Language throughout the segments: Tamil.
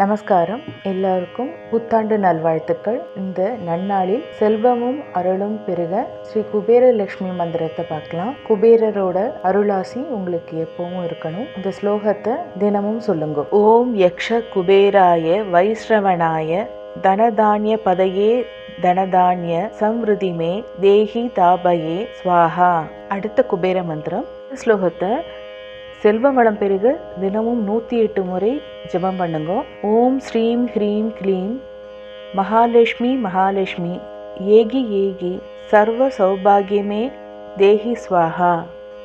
நமஸ்காரம். எல்லாருக்கும் புத்தாண்டு நல்வாழ்த்துக்கள். இந்த நன்னாளில் செல்வமும் அருளும் பெருக ஸ்ரீ குபேர லட்சுமி மந்திரத்தை பார்க்கலாம். குபேரரோட அருளாசி உங்களுக்கு எப்பவும் இருக்கணும். இந்த ஸ்லோகத்தை தினமும் சொல்லுங்க. ஓம் யக்ஷ குபேராய வைஷ்ரவனாய தனதானிய பதையே தனதானிய சம்ருதிமே தேஹி தாபயே ஸ்வாஹா. அடுத்த குபேர மந்திரம். ஸ்லோகத்தை செல்வ வளம் பெருக தினமும் நூற்றி எட்டு முறை ஜெபம் பண்ணுங்க. ஓம் ஸ்ரீம் ஹ்ரீம் க்ளீம். மகாலட்சுமி மகாலட்சுமி. ஏகி ஏகி. சர்வ சௌபாகியமே தேஹி ஸ்வாஹா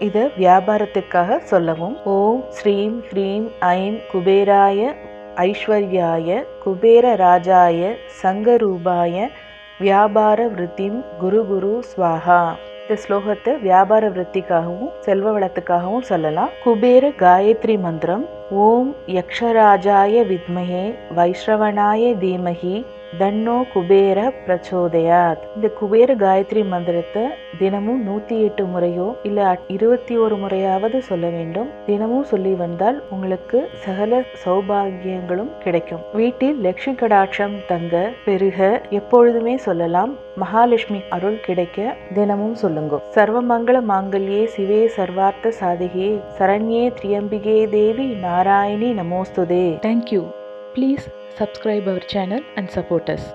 இதை வியாபாரத்துக்காக சொல்லவும். ஓம் ஸ்ரீம் ஹ்ரீம் ஐம் குபேராய ஐஸ்வர்யாய குபேர ராஜாய சங்கரூபாய வியாபார விருத்திம் குரு குரு ஸ்வாஹா இந்த ஸ்லோகத்தை வியாபார விருத்திக்காகவும் செல்வ வளத்துக்காகவும் சொல்லலாம். குபேர காயத்ரி மந்திரம் ஓம் யக்ஷராஜாய வித்மஹே வைஷ்ரவனாய தீமஹி தன்னோ குபேர பிரச்சோதயாத். இந்த குபேர காயத்ரி மந்திரத்தை தினமும் நூத்தி எட்டு முறையோ இல்ல இருபத்தி ஒரு முறையாவது சொல்ல வேண்டும். தினமும் சொல்லி வந்தால் உங்களுக்கு சகல சௌபாகியங்களும் கிடைக்கும். வீட்டில் லட்சுமி கடாட்சம் தங்க பெருக எப்பொழுதுமே சொல்லலாம். மகாலட்சுமி அருள் கிடைக்க தினமும் சொல்லுங்க. சர்வமங்கள மாங்கல்யே சிவே சர்வார்த்த சாதிகே சரண்யே திரியம்பிகே தேவி Narayani நமோஸ்துதே. Thank you. Please subscribe our channel and support us.